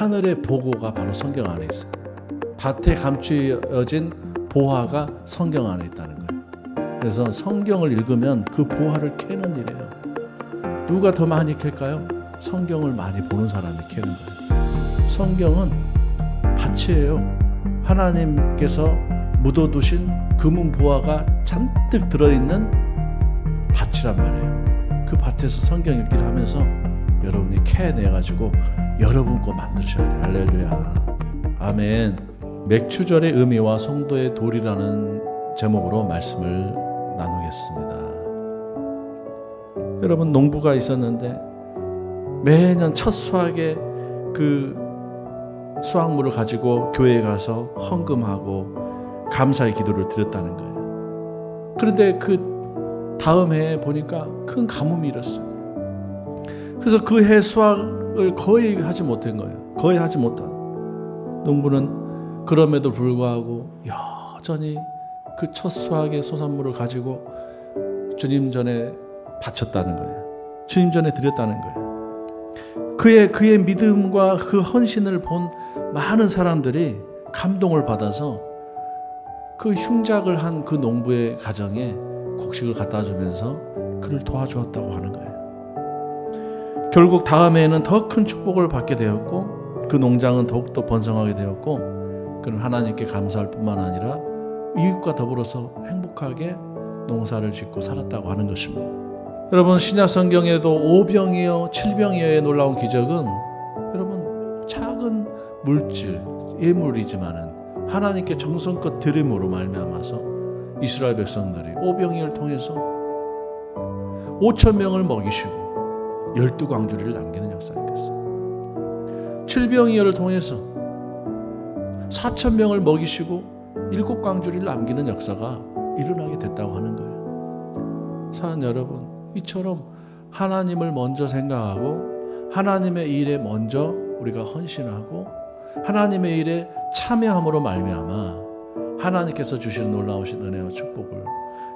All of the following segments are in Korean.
하늘의 보고가 바로 성경 안에 있어요. 밭에 감추어진 보화가 성경 안에 있다는 거예요. 그래서 성경을 읽으면 그 보화를 캐는 일이에요. 누가 더 많이 캘까요? 성경을 많이 보는 사람이 캐는 거예요. 성경은 밭이에요. 하나님께서 묻어두신 금은 보화가 잔뜩 들어있는 밭이란 말이에요. 그 밭에서 성경 읽기를 하면서 여러분이 캐내가지고 여러분 거 만드셔야 돼요. 할렐루야. 아멘. 맥추절의 의미와 성도의 도리라는 제목으로 말씀을 나누겠습니다. 여러분 농부가 있었는데 매년 첫 수확에 그 수확물을 가지고 교회에 가서 헌금하고 감사의 기도를 드렸다는 거예요. 그런데 그 다음 해에 보니까 큰 가뭄이 일었어요. 그래서 그 해 수확을 거의 하지 못한 거예요. 거의 하지 못한. 농부는 그럼에도 불구하고 여전히 그 첫 수확의 소산물을 가지고 주님 전에 바쳤다는 거예요. 주님 전에 드렸다는 거예요. 그의 그의 믿음과 그 헌신을 본 많은 사람들이 감동을 받아서 그 흉작을 한 그 농부의 가정에 곡식을 갖다 주면서 그를 도와주었다고 하는 거예요. 결국 다음해에는 더 큰 축복을 받게 되었고 그 농장은 더욱더 번성하게 되었고 그는 하나님께 감사할 뿐만 아니라 이웃과 더불어서 행복하게 농사를 짓고 살았다고 하는 것입니다. 여러분 신약 성경에도 오병이어 칠병이어의 놀라운 기적은 여러분 작은 물질 예물이지만은 하나님께 정성껏 드림으로 말미암아서 이스라엘 백성들이 오병이어를 통해서 5천 명을 먹이시고 열두 광주리를 남기는 있겠어요. 칠병이어를 통해서 4천 명을 먹이시고 일곱 광주리를 남기는 역사가 일어나게 됐다고 하는 거예요. 사는 여러분, 이처럼 하나님을 먼저 생각하고 하나님의 일에 먼저 우리가 헌신하고 하나님의 일에 참여함으로 말미암아 하나님께서 주시는 놀라우신 은혜와 축복을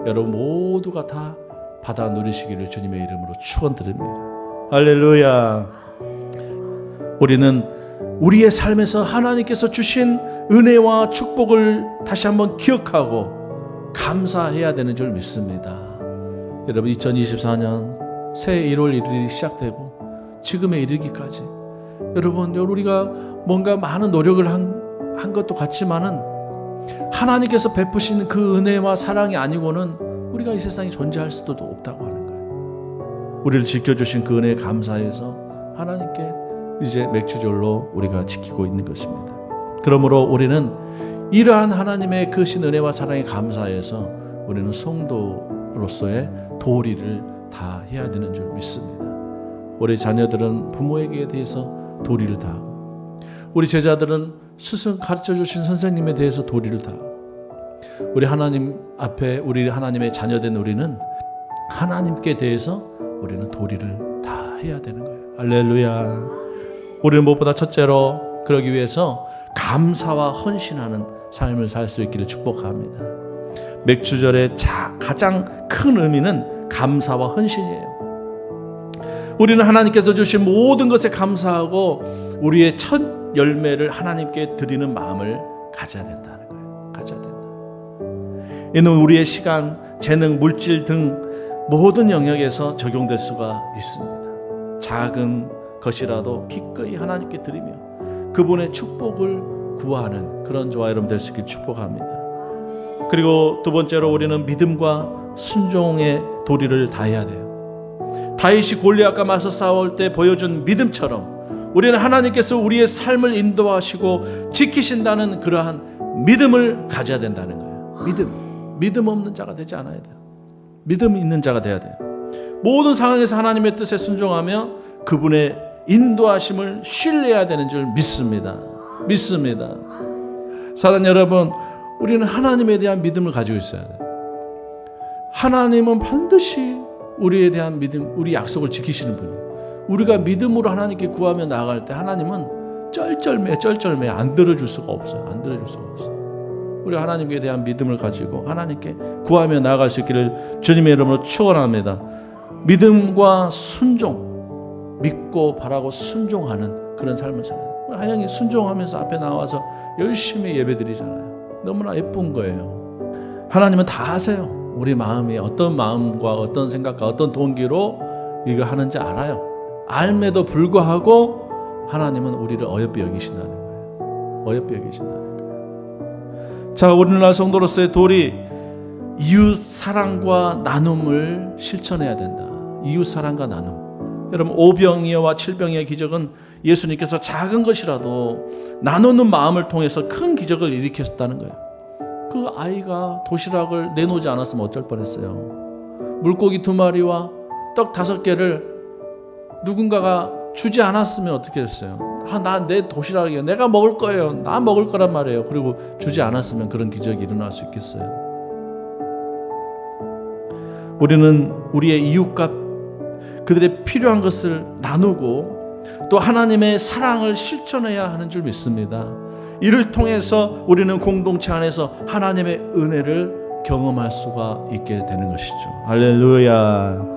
여러분 모두가 다 받아 누리시기를 주님의 이름으로 축원드립니다. 할렐루야. 우리는 우리의 삶에서 하나님께서 주신 은혜와 축복을 다시 한번 기억하고 감사해야 되는 줄 믿습니다. 여러분 2024년 새해 1월 1일이 시작되고 지금에 이르기까지 여러분 우리가 뭔가 많은 노력을 한, 한 것도 같지만은 하나님께서 베푸신 그 은혜와 사랑이 아니고는 우리가 이 세상에 존재할 수도 없다고 거예요. 우리를 지켜주신 그 은혜에 감사해서 하나님께 이제 맥주절로 우리가 지키고 있는 것입니다. 그러므로 우리는 이러한 하나님의 크신 은혜와 사랑에 감사해서 우리는 성도로서의 도리를 다 해야 되는 줄 믿습니다. 우리 자녀들은 부모에게 대해서 도리를 다하고 우리 제자들은 스승 가르쳐 주신 선생님에 대해서 도리를 다하고 우리 하나님 앞에 우리 하나님의 자녀된 우리는 하나님께 대해서 우리는 도리를 다 해야 되는 거예요. 할렐루야. 우리는 무엇보다 첫째로 그러기 위해서 감사와 헌신하는 삶을 살 수 있기를 축복합니다. 맥주절의 가장 큰 의미는 감사와 헌신이에요. 우리는 하나님께서 주신 모든 것에 감사하고 우리의 첫 열매를 하나님께 드리는 마음을 가져야 된다는 거예요. 가져야 된다. 이는 우리의 시간, 재능, 물질 등 모든 영역에서 적용될 수가 있습니다. 작은 것이라도 기꺼이 하나님께 드리며 그분의 축복을 구하는 그런 저와 여러분 될 수 있길 축복합니다. 그리고 두 번째로 우리는 믿음과 순종의 도리를 다해야 돼요. 다윗이 골리앗과 맞서 싸울 때 보여준 믿음처럼 우리는 하나님께서 우리의 삶을 인도하시고 지키신다는 그러한 믿음을 가져야 된다는 거예요. 믿음. 믿음 없는 자가 되지 않아야 돼요. 믿음 있는 자가 돼야 돼요. 모든 상황에서 하나님의 뜻에 순종하며 그분의 인도하심을 신뢰해야 되는 줄 믿습니다. 믿습니다. 사단 여러분, 우리는 하나님에 대한 믿음을 가지고 있어야 돼요. 하나님은 반드시 우리에 대한 믿음, 우리 약속을 지키시는 분이에요. 우리가 믿음으로 하나님께 구하며 나아갈 때 하나님은 쩔쩔매 쩔쩔매 안 들어줄 수가 없어요. 안 들어줄 수가 없어요. 우리 하나님께 대한 믿음을 가지고 하나님께 구하며 나아갈 수 있기를 주님의 이름으로 축원합니다. 믿음과 순종, 믿고 바라고 순종하는 그런 삶을 살아요. 하영이 순종하면서 앞에 나와서 열심히 예배드리잖아요. 너무나 예쁜 거예요. 하나님은 다 아세요. 우리 마음이 어떤 마음과 어떤 생각과 어떤 동기로 이거 하는지 알아요. 알매도 불구하고 하나님은 우리를 어여삐 여기신다는 거예요. 어여삐 여기신다는 거예요. 자, 오늘날 성도로서의 도리 이웃 사랑과 나눔을 실천해야 된다. 이웃 사랑과 나눔. 여러분 오병이어와 칠병이의 기적은 예수님께서 작은 것이라도 나누는 마음을 통해서 큰 기적을 일으켰다는 거예요. 그 아이가 도시락을 내놓지 않았으면 어쩔 뻔했어요. 물고기 두 마리와 떡 다섯 개를 누군가가 주지 않았으면 어떻게 됐어요? 아, 나 내 도시락이에요. 내가 먹을 거예요. 나 먹을 거란 말이에요. 그리고 주지 않았으면 그런 기적이 일어날 수 있겠어요? 우리는 우리의 이웃과 그들의 필요한 것을 나누고 또 하나님의 사랑을 실천해야 하는 줄 믿습니다. 이를 통해서 우리는 공동체 안에서 하나님의 은혜를 경험할 수가 있게 되는 것이죠. 할렐루야.